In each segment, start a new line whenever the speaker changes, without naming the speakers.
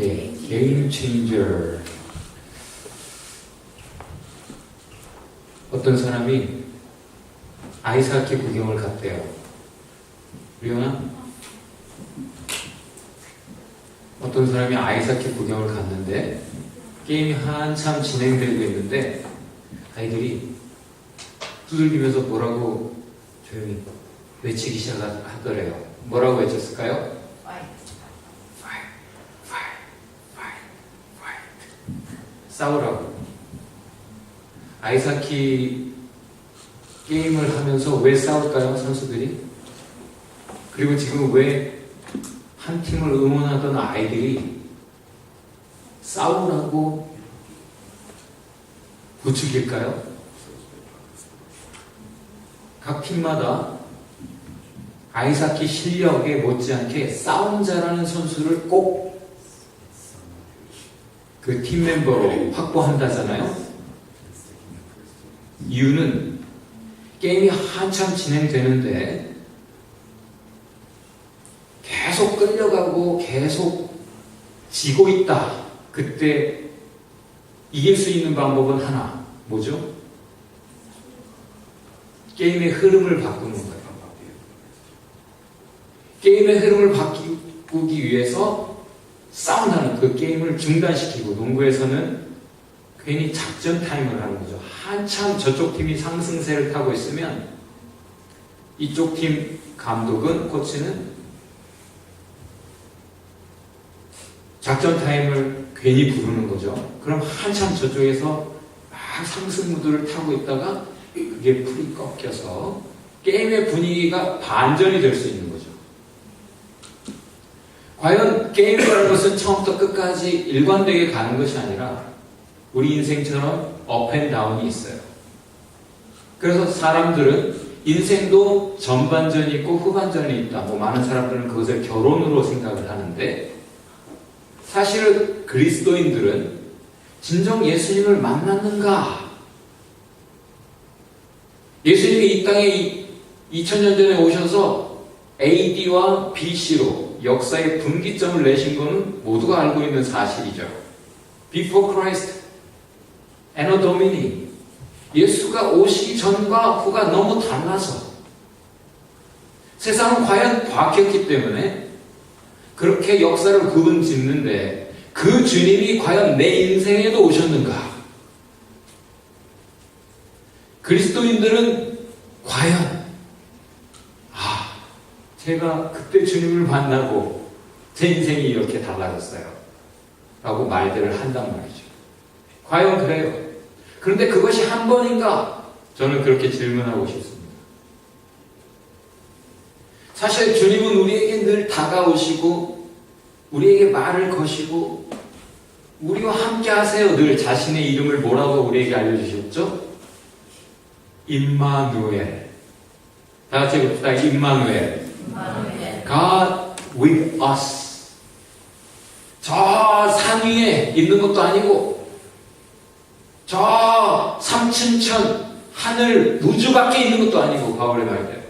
예, 게임 체인저. 어떤 사람이 아이스하키 구경을 갔대요. 리오나? 어떤 사람이 아이스하키 구경을 갔는데 게임이 한참 진행되고 있는데 아이들이 두들기면서 뭐라고 조용히 외치기 시작하더래요. 뭐라고 외쳤을까요? 싸우라고. 아이스하키 게임을 하면서 왜 싸울까요, 선수들이? 그리고 지금 왜 한 팀을 응원하던 아이들이 싸우라고 부추길까요? 각 팀마다 아이스하키 실력에 못지않게 싸움 잘하는 선수를 꼭 그 팀 멤버로 확보한다잖아요. 이유는 게임이 한참 진행되는데 계속 끌려가고 계속 지고 있다. 그때 이길 수 있는 방법은 하나. 뭐죠? 게임의 흐름을 바꾸는 거예요. 게임의 흐름을 바꾸기 위해서 싸운다는 그 게임을 중단시키고 농구에서는 괜히 작전 타임을 하는 거죠. 한참 저쪽 팀이 상승세를 타고 있으면 이쪽 팀 감독은 코치는 작전 타임을 괜히 부르는 거죠. 그럼 한참 저쪽에서 막 상승 무드를 타고 있다가 그게 풀이 꺾여서 게임의 분위기가 반전이 될 수 있는. 과연 게임이라는 것은 처음부터 끝까지 일관되게 가는 것이 아니라 우리 인생처럼 업앤다운이 있어요. 그래서 사람들은 인생도 전반전이 있고 후반전이 있다. 뭐 많은 사람들은 그것을 결혼으로 생각을 하는데 사실 그리스도인들은 진정 예수님을 만났는가? 예수님이 이 땅에 2000년 전에 오셔서 AD와 BC로 역사의 분기점을 내신 것은 모두가 알고 있는 사실이죠. Before Christ, Anno Domini. 예수가 오시기 전과 후가 너무 달라서 세상은 과연 바뀌었기 때문에 그렇게 역사를 구분 짓는데 그 주님이 과연 내 인생에도 오셨는가? 그리스도인들은 과연 아 제가 그때 주님을 만나고 제 인생이 이렇게 달라졌어요. 라고 말들을 한단 말이죠. 과연 그래요? 그런데 그것이 한 번인가? 저는 그렇게 질문하고 싶습니다. 사실 주님은 우리에게 늘 다가오시고 우리에게 말을 거시고 우리와 함께 하세요. 늘 자신의 이름을 뭐라고 우리에게 알려주셨죠? 임마누엘. 다 같이 봅시다. 임마누엘. God with us. 저 산 위에 있는 것도 아니고 저 삼층천 하늘 우주 밖에 있는 것도 아니고 바울의 말대로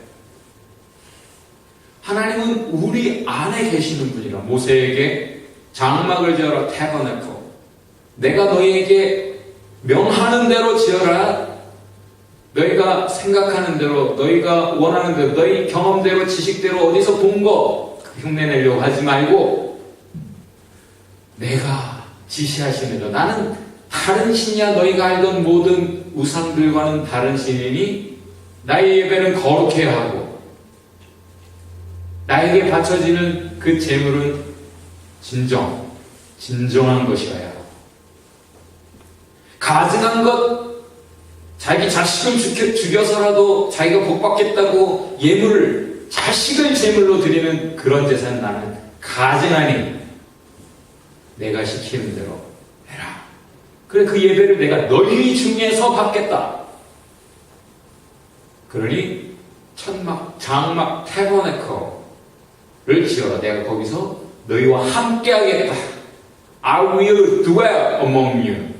하나님은 우리 안에 계시는 분이라 모세에게 장막을 지어라 태버네코 내가 너희에게 명하는 대로 지어라 너희가 생각하는 대로 너희가 원하는 대로 너희 경험대로 지식대로 어디서 본거 그 흉내 내려고 하지 말고 내가 지시하시는 대로 나는 다른 신이야. 너희가 알던 모든 우상들과는 다른 신이니 나의 예배는 거룩해야 하고 나에게 바쳐지는 그 재물은 진정, 진정한 것이어야 하고 가증한 것, 자기 자식을 죽여, 죽여서라도 자기가 복받겠다고 예물을 자식을 제물로 드리는 그런 제사는 나는 가증하니 내가 시키는 대로 해라. 그래 그 예배를 내가 너희 중에서 받겠다. 그러니 천막, 장막, 태버네커를 지어라. 내가 거기서 너희와 함께 하겠다. I will dwell among you.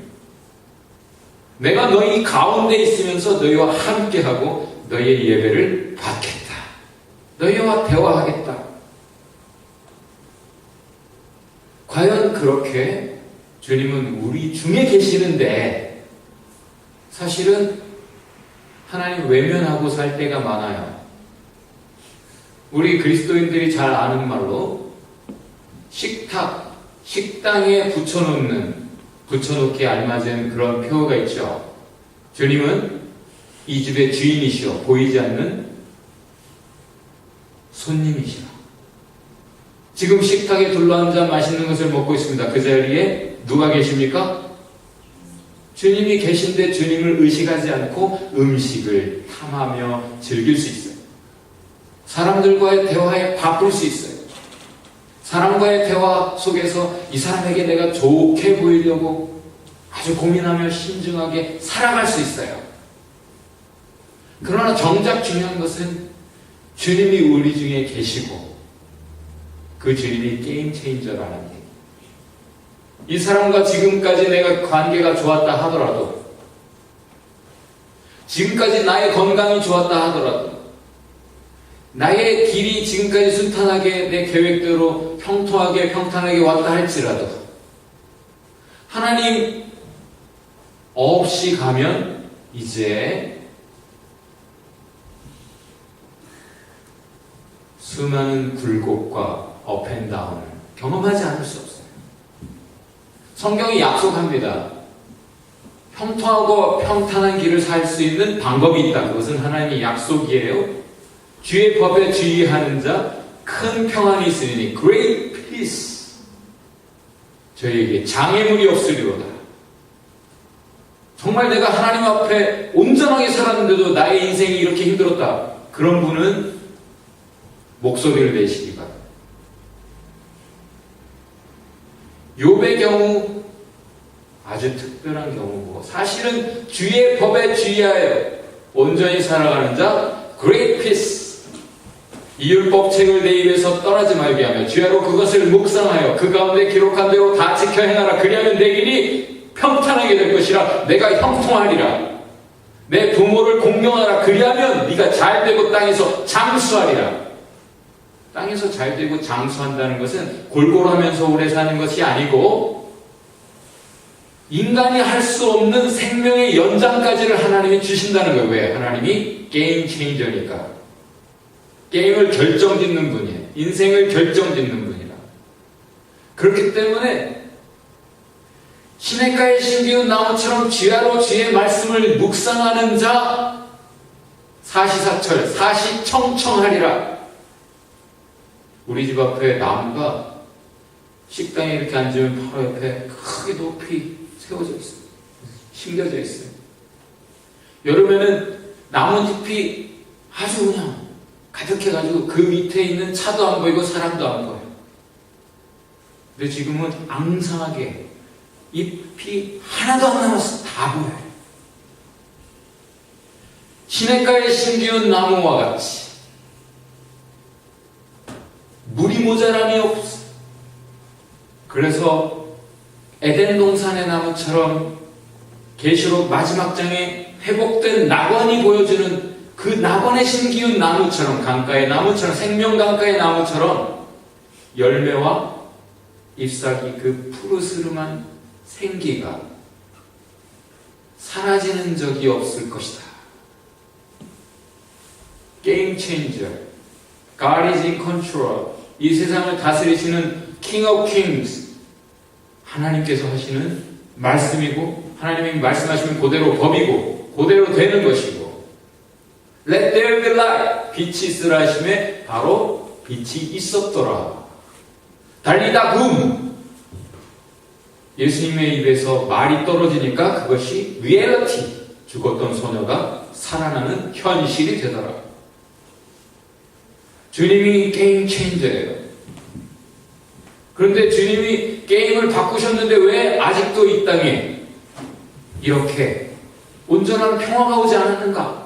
내가 너희 가운데 있으면서 너희와 함께하고 너희의 예배를 받겠다. 너희와 대화하겠다. 과연 그렇게 주님은 우리 중에 계시는데 사실은 하나님 외면하고 살 때가 많아요. 우리 그리스도인들이 잘 아는 말로 식탁, 식당에 붙여놓는 붙여놓기에 알맞은 그런 표어가 있죠. 주님은 이 집의 주인이시오. 보이지 않는 손님이시라. 지금 식탁에 둘러앉아 맛있는 것을 먹고 있습니다. 그 자리에 누가 계십니까? 주님이 계신데 주님을 의식하지 않고 음식을 탐하며 즐길 수 있어요. 사람들과의 대화에 바쁠 수 있어요. 사람과의 대화 속에서 이 사람에게 내가 좋게 보이려고 아주 고민하며 신중하게 살아갈 수 있어요. 그러나 정작 중요한 것은 주님이 우리 중에 계시고 그 주님이 게임 체인저라는 얘기. 이 사람과 지금까지 내가 관계가 좋았다 하더라도 지금까지 나의 건강이 좋았다 하더라도 나의 길이 지금까지 순탄하게 내 계획대로 평통하게 평탄하게 왔다 할지라도 하나님 없이 가면 이제 수많은 굴곡과 업앤다운을 경험하지 않을 수 없어요. 성경이 약속합니다. 평통하고 평탄한 길을 살 수 있는 방법이 있다. 그것은 하나님의 약속이에요. 주의 법에 주의하는 자 큰 평안이 있으니 great peace 저희에게 장애물이 없으리로다. 정말 내가 하나님 앞에 온전하게 살았는데도 나의 인생이 이렇게 힘들었다. 그런 분은 목소리를 내시기 바랍니다. 욥의 경우 아주 특별한 경우고 사실은 주의 법에 주의하여 온전히 살아가는 자 great peace 이율법 책을 내 입에서 떠나지 말게 하며 주야로 그것을 묵상하여 그 가운데 기록한 대로 다 지켜 행하라 그리하면 내 길이 평탄하게 될 것이라 내가 형통하리라 내 부모를 공경하라 그리하면 네가 잘 되고 땅에서 장수하리라 땅에서 잘 되고 장수한다는 것은 골골 하면서 오래 사는 것이 아니고 인간이 할 수 없는 생명의 연장까지를 하나님이 주신다는 거예요. 왜? 하나님이 게임 체인저니까. 게임을 결정짓는 분이에요. 인생을 결정짓는 분이라. 그렇기 때문에 시냇가에 심기운 나무처럼 쥐하로 쥐의 말씀을 묵상하는 자 사시사철 사시청청하리라. 우리 집 앞에 나무가 식당에 이렇게 앉으면 바로 옆에 크게 높이 세워져 있어요. 심겨져 있어요. 여름에는 나뭇잎이 아주 그냥 가득해가지고 그 밑에 있는 차도 안 보이고 사람도 안 보여요. 근데 지금은 앙상하게 잎이 하나도 안 남았어. 다 보여요. 시냇가에 심기운 나무와 같이 물이 모자람이 없어. 그래서 에덴 동산의 나무처럼 계시록 마지막 장에 회복된 낙원이 보여주는 그 낙원에 심기운 나무처럼 강가의 나무처럼 생명 강가의 나무처럼 열매와 잎사귀 그 푸르스름한 생기가 사라지는 적이 없을 것이다. 게임 체인저. God is in control. 이 세상을 다스리시는 King of Kings. 하나님께서 하시는 말씀이고, 하나님이 말씀하시면 그대로 법이고, 그대로 되는 것이고, Let there be light. 빛이 있으라 하심에 바로 빛이 있었더라. 달리다 붐. 예수님의 입에서 말이 떨어지니까 그것이 리얼리티. 죽었던 소녀가 살아나는 현실이 되더라. 주님이 게임 체인저예요. 그런데 주님이 게임을 바꾸셨는데 왜 아직도 이 땅에 이렇게 온전한 평화가 오지 않았는가?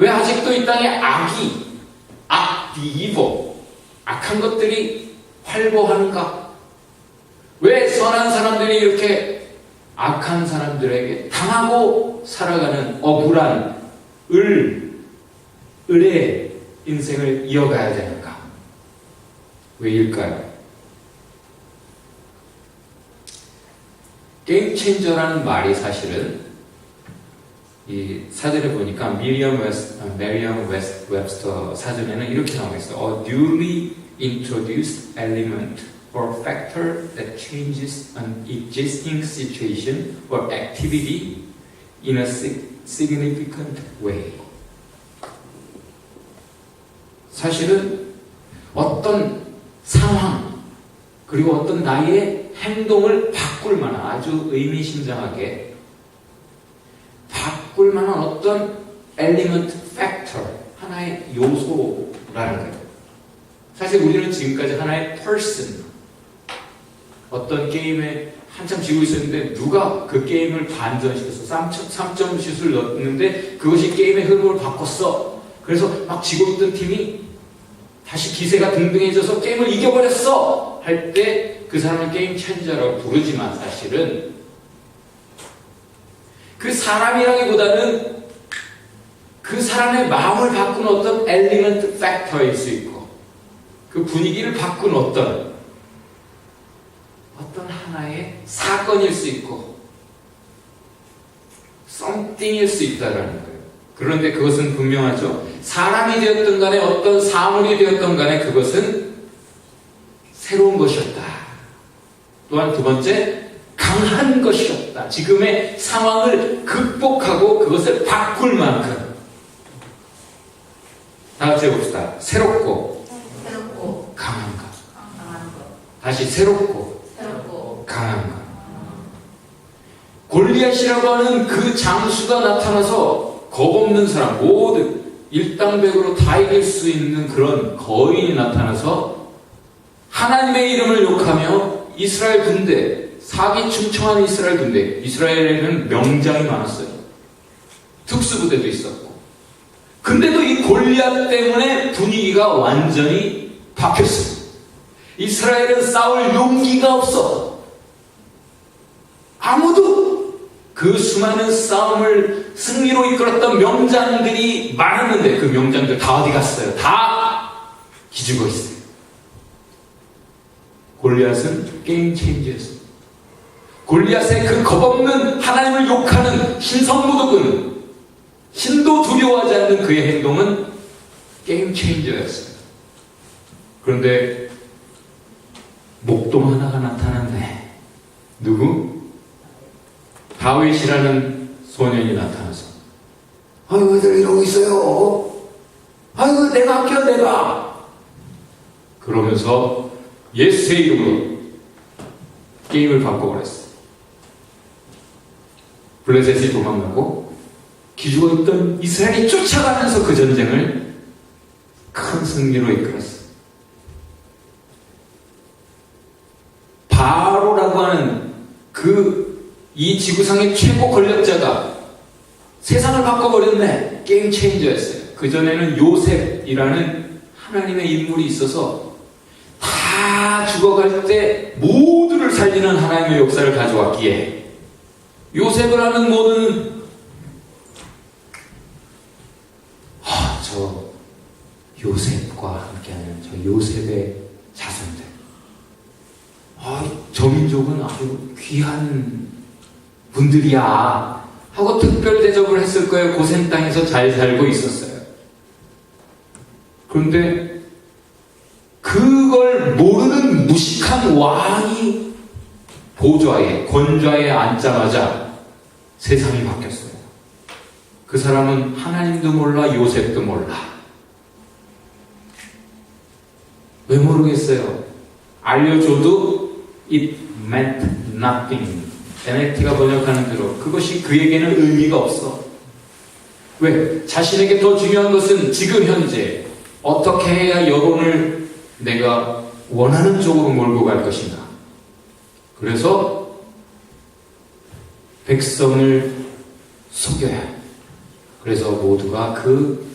왜 아직도 이 땅에 악이, 악, 비이보, 악한 것들이 활보하는가? 왜 선한 사람들이 이렇게 악한 사람들에게 당하고 살아가는 억울한 을, 을의 인생을 이어가야 되는가? 왜일까요? 게임 체인저라는 말이 사실은 이 사전에 보니까 미리엄 웨스, 아, 메리엄 웨스, 웹스터 사전에는 이렇게 나와 있어요. A newly introduced element or factor that changes an existing situation or activity in a sig- significant way. 사실은 어떤 상황 그리고 어떤 나의 행동을 바꿀 만한 아주 의미심장하게 바꿀 만한 어떤 element factor 하나의 요소라는 거예요. 사실 우리는 지금까지 하나의 person 어떤 게임에 한참 지고 있었는데 누가 그 게임을 반전시켰어? 3점 슛을 넣었는데 그것이 게임의 흐름을 바꿨어. 그래서 막 지고 있던 팀이 다시 기세가 등등해져서 게임을 이겨버렸어! 할 때 그 사람을 게임 체인저라고 부르지만 사실은 그 사람이라기보다는 그 사람의 마음을 바꾸는 어떤 엘리먼트 팩터일 수 있고 그 분위기를 바꾸는 어떤 어떤 하나의 사건일 수 있고 something일 수 있다라는 거예요. 그런데 그것은 분명하죠. 사람이 되었던 간에 어떤 사물이 되었던 간에 그것은 새로운 것이었다. 또한 두 번째, 강한 것이었다. 지금의 상황을 극복하고 그것을 바꿀 만큼. 다 같이 해봅시다. 새롭고
새롭고
강한 것.
강한 것,
다시 새롭고
새롭고
강한 것. 골리앗이라고 하는 그 장수가 나타나서 겁없는 사람 모두 일당백으로 다 이길 수 있는 그런 거인이 나타나서 하나님의 이름을 욕하며 이스라엘 군대 사기 충청한 이스라엘 군대 이스라엘에는 명장이 많았어요. 특수부대도 있었고 근데도 이 골리앗 때문에 분위기가 완전히 바뀌었어요. 이스라엘은 싸울 용기가 없어. 아무도 그 수많은 싸움을 승리로 이끌었던 명장들이 많았는데 그 명장들 다 어디 갔어요? 다 기죽어 있어요. 골리앗은 게임 체인지였습니다. 골리앗의 그 겁없는 하나님을 욕하는 신성모독은 신도 두려워하지 않는 그의 행동은 게임 체인저였습니다. 그런데 목동 하나가 나타났네. 누구? 다윗이라는 소년이 나타나서 아이고 애들 이러고 있어요. 아이고 내가 할게요 내가. 그러면서 예수의 이름으로 게임을 바꿔버렸어. 블레셋이 도망가고 기죽어 있던 이스라엘이 쫓아가면서 그 전쟁을 큰 승리로 이끌었어. 바로라고 하는 그 이 지구상의 최고 권력자가 세상을 바꿔버렸네. 게임 체인저였어요. 그전에는 요셉이라는 하나님의 인물이 있어서 다 죽어갈 때 모두를 살리는 하나님의 역사를 가져왔기에 요셉을 하는 모든 아, 저 요셉과 함께하는 저 요셉의 자손들 아, 저 민족은 아주 귀한 분들이야 하고 특별 대접을 했을 거예요. 고센 땅에서 잘 살고 있었어요. 그런데 그걸 모르는 무식한 왕이 보좌에 권좌에 앉자마자 세상이 바뀌었어요. 그 사람은 하나님도 몰라 요셉도 몰라. 왜 모르겠어요? 알려줘도 it meant nothing. NLT가 번역하는 대로 그것이 그에게는 의미가 없어. 왜? 자신에게 더 중요한 것은 지금 현재 어떻게 해야 여론을 내가 원하는 쪽으로 몰고 갈 것인가. 그래서 백성을 속여야. 해. 그래서 모두가 그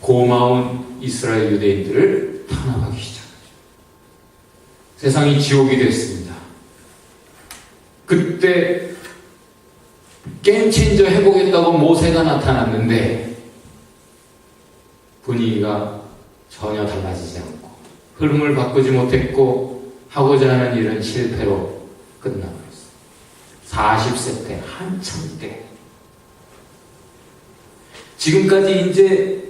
고마운 이스라엘 유대인들을 탄압하기 시작하죠. 세상이 지옥이 됐습니다. 그때 게임 체인저 해보겠다고 모세가 나타났는데 분위기가 전혀 달라지지 않고 흐름을 바꾸지 못했고 하고자 하는 일은 실패로 끝나버렸어요. 40세 때, 한참 때. 지금까지 이제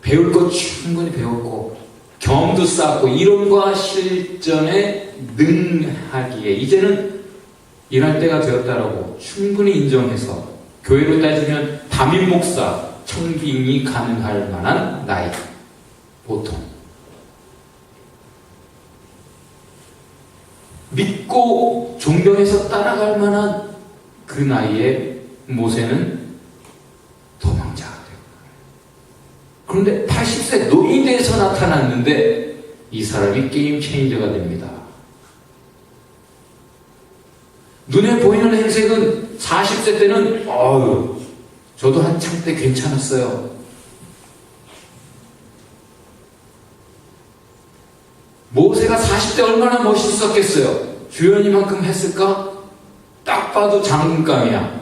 배울 것 충분히 배웠고, 경험도 쌓고, 이론과 실전에 능하기에, 이제는 일할 때가 되었다라고 충분히 인정해서, 교회로 따지면 담임 목사, 청빙이 가능할 만한 나이. 보통. 믿고 존경해서 따라갈 만한 그 나이에 모세는 도망자가 되고 그런데 80세 노인대에서 나타났는데 이 사람이 게임 체인저가 됩니다. 눈에 보이는 행색은 40세 때는 어유 저도 한참 때 괜찮았어요. 모세가 40대 얼마나 멋있었겠어요? 주연이만큼 했을까? 딱 봐도 장군감이야.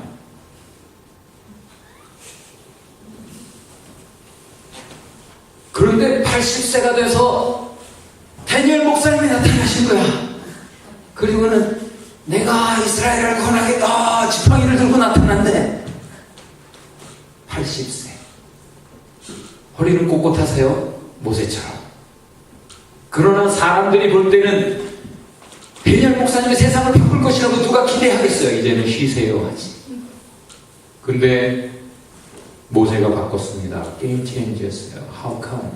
그런데 80세가 돼서 다니엘 목사님이 나타나신 거야. 그리고는 내가 이스라엘을 권하겠다 지팡이를 들고 나타났는데 80세 허리는 꼿꼿하세요 모세처럼 그러나 사람들이 볼 때는 베니엘 목사님이 세상을 바꿀 것이라고 누가 기대하겠어요. 이제는 쉬세요 하지. 근데 모세가 바꿨습니다. 게임 체인지였어요. How come?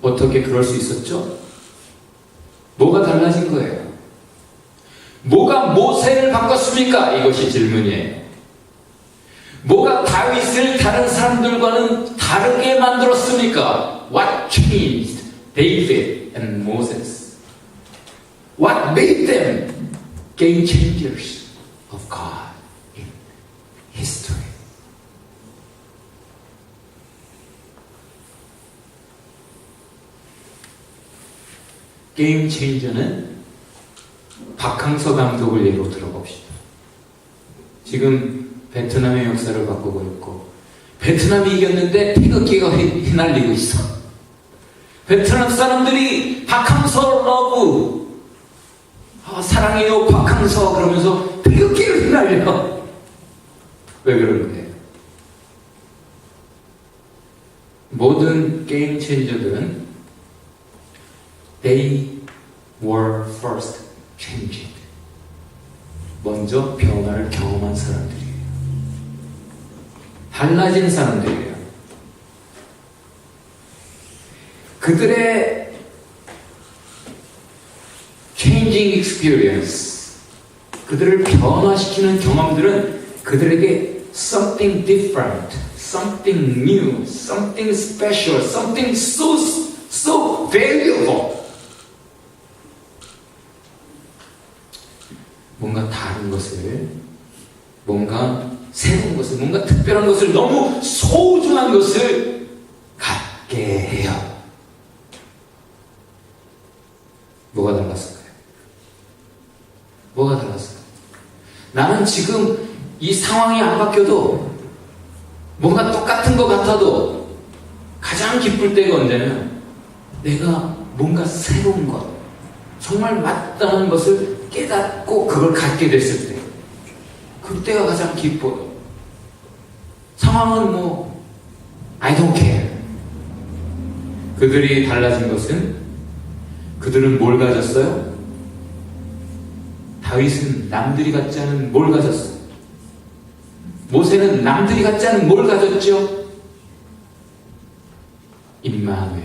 어떻게 그럴 수 있었죠? 뭐가 달라진 거예요? 뭐가 모세를 바꿨습니까? 이것이 질문이에요. 뭐가 다윗을 다른 사람들과는 다르게 만들었습니까? What changed David and Moses? What made them game changers of God in history? 게임 체인저는 박항서 감독을 예로 들어봅시다. 지금 베트남의 역사를 바꾸고 있고 베트남이 이겼는데 태극기가 휘- 휘날리고 있어. 베트남 사람들이 박항서 러브 아, 사랑해요 박항서 그러면서 태극기를 휘날려. 왜 거예요? 모든 게임 체인저들은 they were first changed. 먼저 변화를 경험한 사람들이에요. 달라진 사람들이에요. 그들의 changing experience, 그들을 변화시키는 경험들은 그들에게 something different, something new, something special, something so, so valuable. 뭔가 다른 것을, 뭔가 새로운 것을, 뭔가 특별한 것을, 너무 소중한 것을 갖게 해요. 뭐가 달랐을까요? 뭐가 달랐을까요? 나는 지금 이 상황이 안 바뀌어도 뭔가 똑같은 것 같아도 가장 기쁠 때가 언제냐면 내가 뭔가 새로운 것, 정말 맞다는 것을 깨닫고 그걸 갖게 됐을 때 그때가 가장 기뻐요. 상황은 뭐 I don't care. 그들이 달라진 것은 그들은 뭘 가졌어요? 다윗은 남들이 갖지 않은 뭘 가졌어요? 모세는 남들이 갖지 않은 뭘 가졌죠? 임마누엘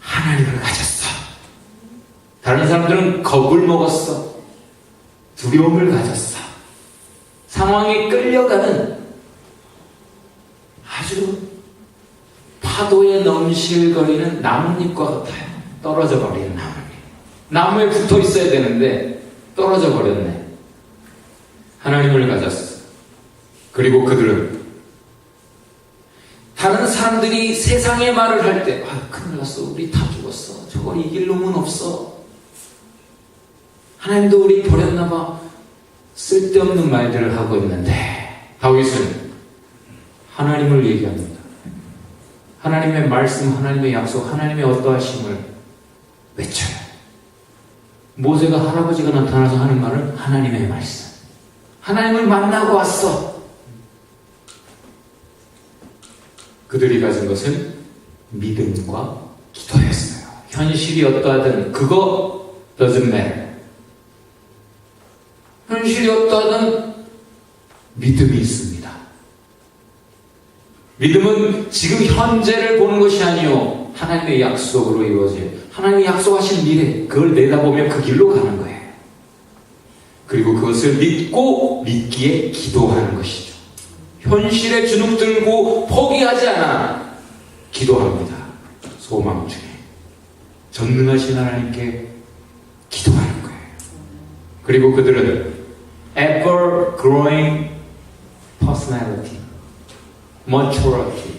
하나님을 가졌어. 다른 사람들은 겁을 먹었어. 두려움을 가졌어. 상황에 끌려가는 아주 파도에 넘실거리는 나뭇잎과 같아요. 떨어져 버리는 나무에 붙어 있어야 되는데 떨어져 버렸네. 하나님을 가졌어. 그리고 그들은 다른 사람들이 세상의 말을 할 때, 아, 큰일 났어. 우리 다 죽었어. 저걸 이길 놈은 없어. 하나님도 우리 버렸나봐. 쓸데없는 말들을 하고 있는데, 다윗은 하나님을 얘기합니다. 하나님의 말씀, 하나님의 약속, 하나님의 어떠하심을 외쳐요. 모세가 할아버지가 나타나서 하는 말은 하나님의 말씀. 하나님을 만나고 왔어. 그들이 가진 것은 믿음과 기도였어요. 현실이 어떠하든 그거 doesn't matter. 현실이 어떠하든 믿음이 있습니다. 믿음은 지금 현재를 보는 것이 아니요 하나님의 약속으로 이루어진 하나님이 약속하신 미래 그걸 내다보면 그 길로 가는 거예요. 그리고 그것을 믿고 믿기에 기도하는 것이죠. 현실에 주눅 들고 포기하지 않아 기도합니다. 소망 중에 전능하신 하나님께 기도하는 거예요. 그리고 그들은 ever growing personality, maturity,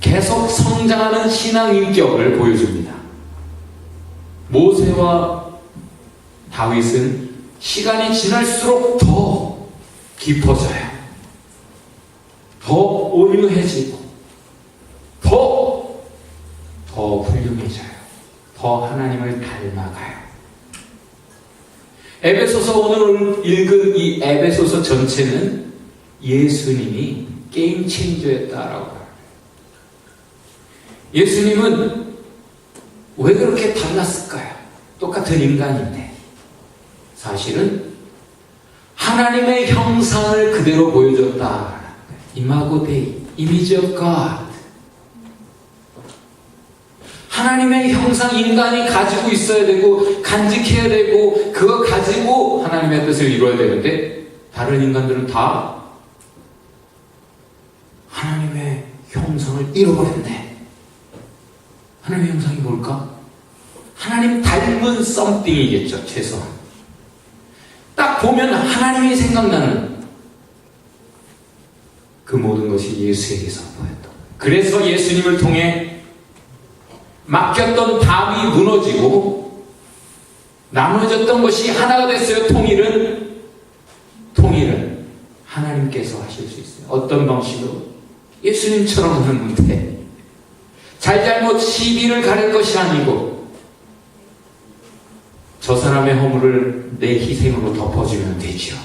계속 성장하는 신앙 인격을 보여줍니다. 모세와 다윗은 시간이 지날수록 더 깊어져요. 더 온유해지고, 더, 더 훌륭해져요. 더 하나님을 닮아가요. 에베소서 오늘 읽은 이 에베소서 전체는 예수님이 게임 체인저였다라고 해요. 예수님은 왜 그렇게 달랐을까요? 똑같은 인간인데. 사실은 하나님의 형상을 그대로 보여줬다. 이마고 데이, 이미지 오브 갓. 하나님의 형상 인간이 가지고 있어야 되고 간직해야 되고 그거 가지고 하나님의 뜻을 이루어야 되는데 다른 인간들은 다 하나님의 형상을 잃어버렸네. 하나님의 형상이 뭘까? 하나님 닮은 썸띵이겠죠, 최소한. 딱 보면 하나님이 생각나는 그 모든 것이 예수에게서 보였던. 그래서 예수님을 통해 맡겼던 담이 무너지고 나눠졌던 것이 하나가 됐어요. 통일은 통일은 하나님께서 하실 수 있어요. 어떤 방식으로 예수님처럼 하는 돼. 잘잘못 시비를 가릴 것이 아니고 저 사람의 허물을 내 희생으로 덮어주면 되죠.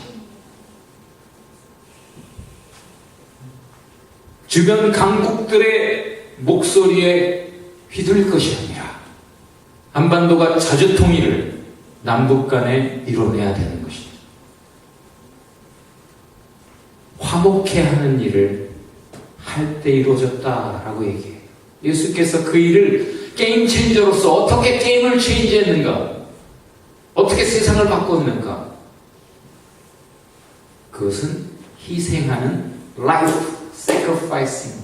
주변 강국들의 목소리에 휘둘릴 것이 아니라 한반도가 자주 통일을 남북 간에 이뤄내야 되는 것이죠. 화목해 하는 일을 할 때 이루어졌다라고 얘기해요. 예수께서 그 일을 게임 체인저로서 어떻게 게임을 체인지했는가? 어떻게 세상을 바꿨는가? 그것은 희생하는 life, sacrificing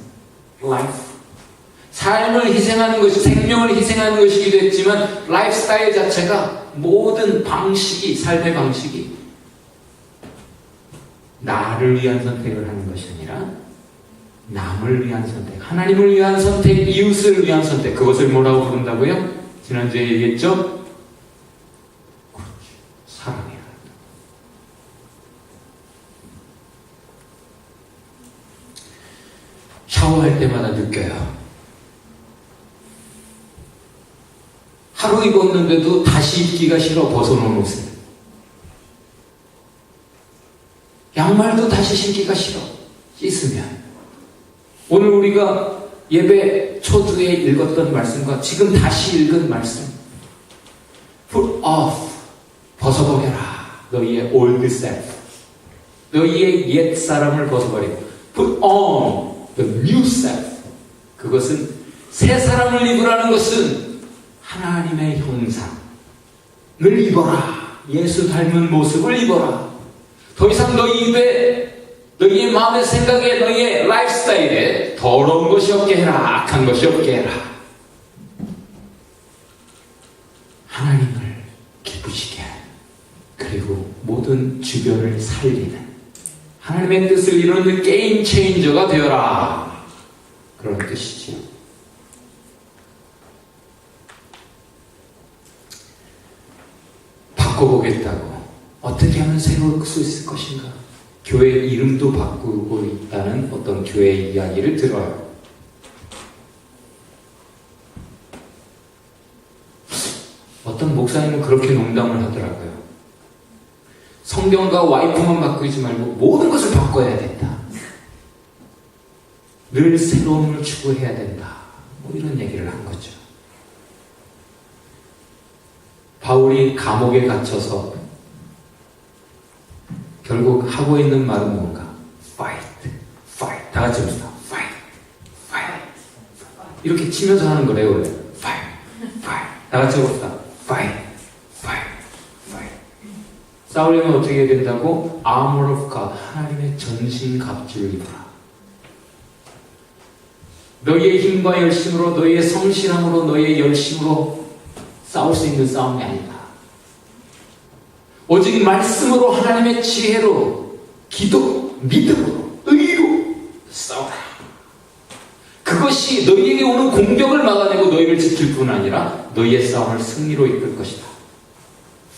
life. 삶을 희생하는 것이 생명을 희생하는 것이기도 했지만 라이프 스타일 자체가 모든 방식이 삶의 방식이 나를 위한 선택을 하는 것이 아니라 남을 위한 선택, 하나님을 위한 선택, 이웃을 위한 선택 그것을 뭐라고 부른다고요? 지난주에 얘기했죠? 사랑이라. 샤워할 때마다 느껴요. 하루 입었는데도 다시 입기가 싫어 벗어놓은 옷을. 양말도 다시 신기가 싫어 씻으면. 오늘 우리가 예배 초두에 읽었던 말씀과 지금 다시 읽은 말씀. Put off 벗어버려라 너희의 old self. 너희의 옛 사람을 벗어버리고 Put on the new self. 그것은 새 사람을 입으라는 것은 하나님의 형상을 입어라. 예수 닮은 모습을 입어라. 더 이상 너희 입에, 너희의 마음의 생각에, 너희의 라이프 스타일에 더러운 것이 없게 해라. 악한 것이 없게 해라. 하나님을 기쁘시게 그리고 모든 주변을 살리는, 하나님의 뜻을 이루는 게임 체인저가 되어라. 그런 뜻이지요. 바꿔보겠다고 어떻게 하면 새로울 수 있을 것인가? 교회 이름도 바꾸고 있다는 어떤 교회 이야기를 들어요. 어떤 목사님은 그렇게 농담을 하더라고요. 성경과 와이프만 바꾸지 말고 모든 것을 바꿔야 된다. 늘 새로움을 추구해야 된다. 뭐 이런 얘기를 한 거죠. 바울이 감옥에 갇혀서 결국 하고 있는 말은 뭔가? fight, fight. 다 같이 합시다. fight, fight. 이렇게 치면서 하는 거래요, 원래. fight, fight. 다 같이 해봅시다. fight, fight, fight. 싸우려면 어떻게 해야 된다고? armor of God. 하나님의 전신 갑주를 입어라. 너희의 힘과 열심으로, 너희의 성실함으로, 너희의 열심으로 싸울 수 있는 싸움이 아니다. 오직 말씀으로 하나님의 지혜로, 기도, 믿음으로, 의로 싸워라. 그것이 너희에게 오는 공격을 막아내고 너희를 지킬 뿐 아니라 너희의 싸움을 승리로 이끌 것이다.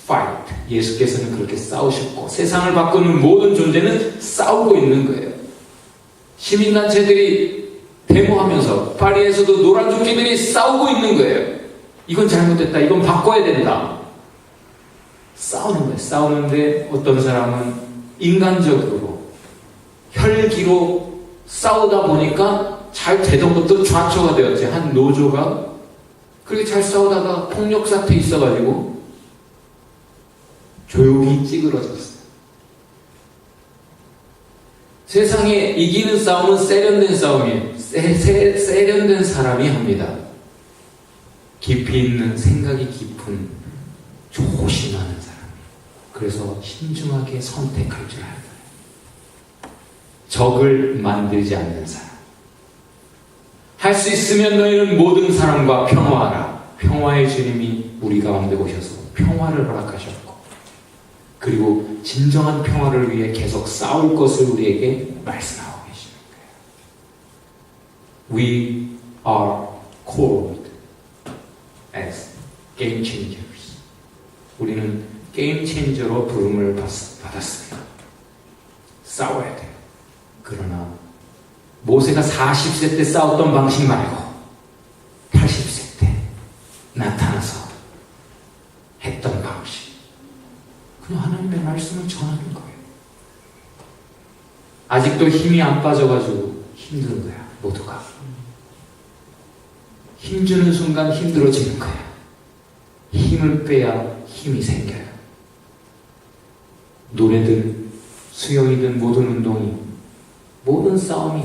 Fight. 예수께서는 그렇게 싸우셨고 세상을 바꾸는 모든 존재는 싸우고 있는 거예요. 시민단체들이 데모하면서 파리에서도 노란 조끼들이 싸우고 있는 거예요. 이건 잘못됐다. 이건 바꿔야 된다. 싸우는 거예요. 싸우는데 어떤 사람은 인간적으로 혈기로 싸우다 보니까 잘 되던 것도 좌초가 되었지. 한 노조가 그렇게 잘 싸우다가 폭력 사태 있어가지고 조용히 찌그러졌어요. 세상에 이기는 싸움은 세련된 싸움이에요. 세, 세, 세련된 사람이 합니다. 깊이 있는 생각이 깊은 조심하는 사람. 그래서 신중하게 선택할 줄 알아요. 적을 만들지 않는 사람. 할 수 있으면 너희는 모든 사람과 평화하라. 평화의 주님이 우리 가운데 오셔서 평화를 허락하셨고, 그리고 진정한 평화를 위해 계속 싸울 것을 우리에게 말씀하고. We are called as game changers. 우리는 게임 체인저로 부름을 받- 받았습니다. 싸워야 돼요. 그러나 모세가 40세 때 싸웠던 방식 말고 80세 때 나타나서 했던 방식. 그냥 하나님의 말씀을 전하는 거예요. 아직도 힘이 안 빠져가지고 힘든 거야, 모두가. 힘주는 순간 힘들어지는 거야. 힘을 빼야 힘이 생겨요. 노래든 수영이든 모든 운동이 모든 싸움이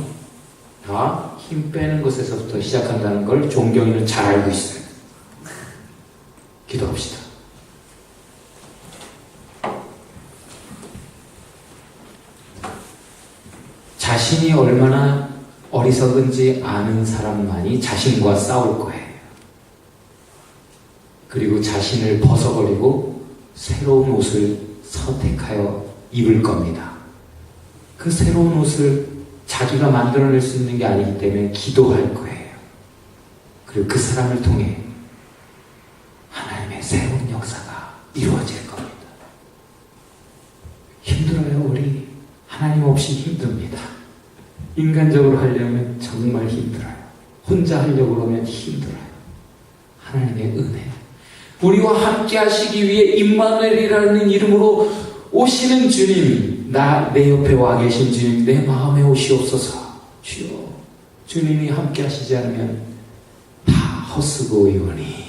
다 힘 빼는 것에서부터 시작한다는 걸 종경이는 잘 알고 있어요. 기도합시다. 자신이 얼마나 어리석은지 아는 사람만이 자신과 싸울 거예요. 그리고 자신을 벗어버리고 새로운 옷을 선택하여 입을 겁니다. 그 새로운 옷을 자기가 만들어낼 수 있는 게 아니기 때문에 기도할 거예요. 그리고 그 사람을 통해 하나님의 새로운 역사가 이루어질 겁니다. 힘들어요, 우리. 하나님 없이 힘듭니다. 인간적으로 하려면 정말 힘들어요. 혼자 하려고 그러면 힘들어요. 하나님의 은혜. 우리와 함께 하시기 위해 임마누엘이라는 이름으로 오시는 주님, 나 내 옆에 와 계신 주님, 내 마음에 오시옵소서. 주여, 주님이 함께 하시지 않으면 다 헛수고 이오니.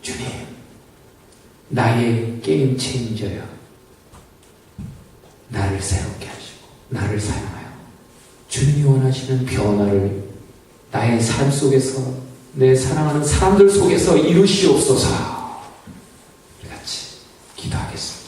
주님, 나의 게임 체인저여. 나를 새롭게 하시고, 나를 사용하여 주님이 원하시는 변화를 나의 삶 속에서 내 사랑하는 사람들 속에서 이루시옵소서. 같이 기도하겠습니다.